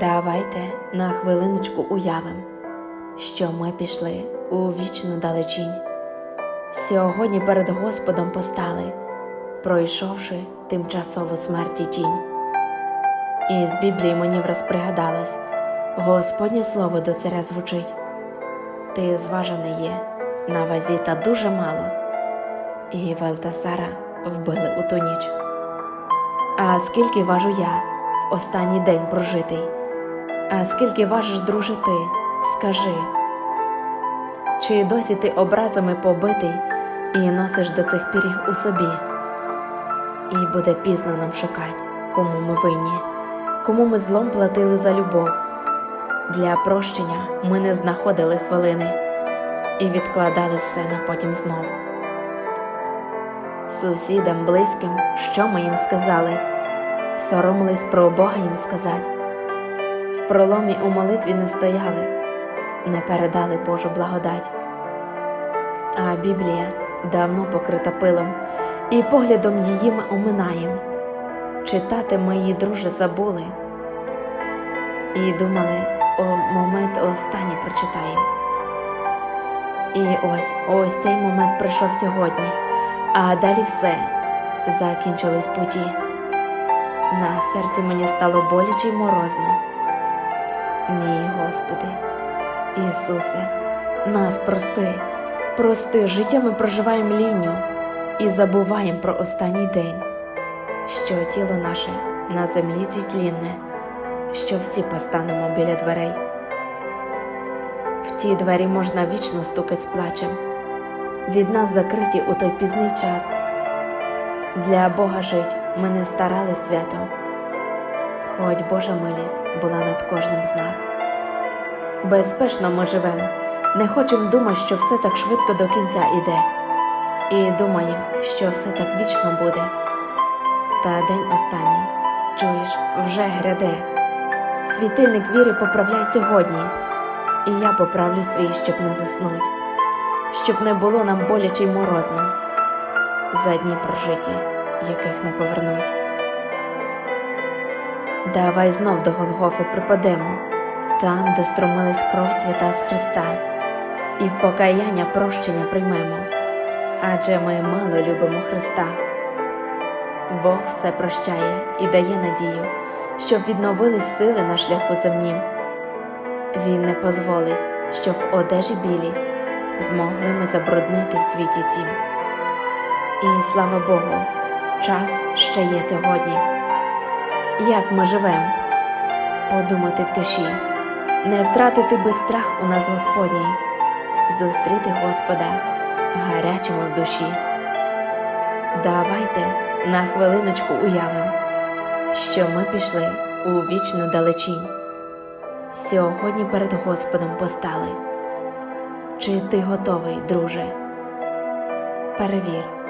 Давайте на хвилиночку уявим, що ми пішли у вічну далечінь. Сьогодні перед Господом постали, пройшовши тимчасову смерті тінь. І з Біблії мені враз пригадалось, Господнє слово до царя звучить. Ти зважений є на вазі та дуже мало. І Валтасара вбили у ту ніч. А скільки важу я в останній день прожитий? А скільки важиш, друже, ти, скажи, чи досі ти образами побитий і носиш до цих пір їх у собі? І буде пізно нам шукать, кому ми винні, кому ми злом платили за любов. Для прощення ми не знаходили хвилини і відкладали все на потім знов. Сусідам близьким, що ми їм сказали, соромились про Бога їм сказати. Проломі у молитві не стояли, не передали Божу благодать. А Біблія давно покрита пилом, і поглядом її ми оминаєм. Читати ми її, друже, забули, і думали, о момент останній прочитаємо. І ось ось цей момент прийшов сьогодні, а далі все закінчились путі. На серці мені стало боляче й морозно. Мій Господи, Ісусе, нас прости, прости, життя ми проживаємо лінню і забуваємо про останній день, що тіло наше на землі цітлінне, що всі постанемо біля дверей. В ті двері можна вічно стукать з плачем, від нас закриті у той пізний час. Для Бога жить ми не старали свято, хоч Божа милість була над кожним з нас. Безпечно ми живемо, не хочемо думати, що все так швидко до кінця іде, і думаємо, що все так вічно буде. Та день останній, чуєш, вже гряде. Світильник віри поправляй сьогодні, і я поправлю свій, щоб не заснуть, щоб не було нам боляче й морозно за дні прожиті, яких не повернуть. Давай знов до Голгофи припадемо, там, де стромилась кров свята з Христа, і в покаяння прощення приймемо, адже ми мало любимо Христа. Бог все прощає і дає надію, щоб відновились сили на шляху земнім. Він не позволить, щоб в одежі білі змогли ми забруднити в світі цім. І слава Богу, час ще є сьогодні. Як ми живемо? Подумати в тиші, не втратити би страх у нас Господній, зустріти Господа гарячими в душі. Давайте на хвилиночку уявимо, що ми пішли у вічну далечінь. Сьогодні перед Господом постали. Чи ти готовий, друже? Перевір.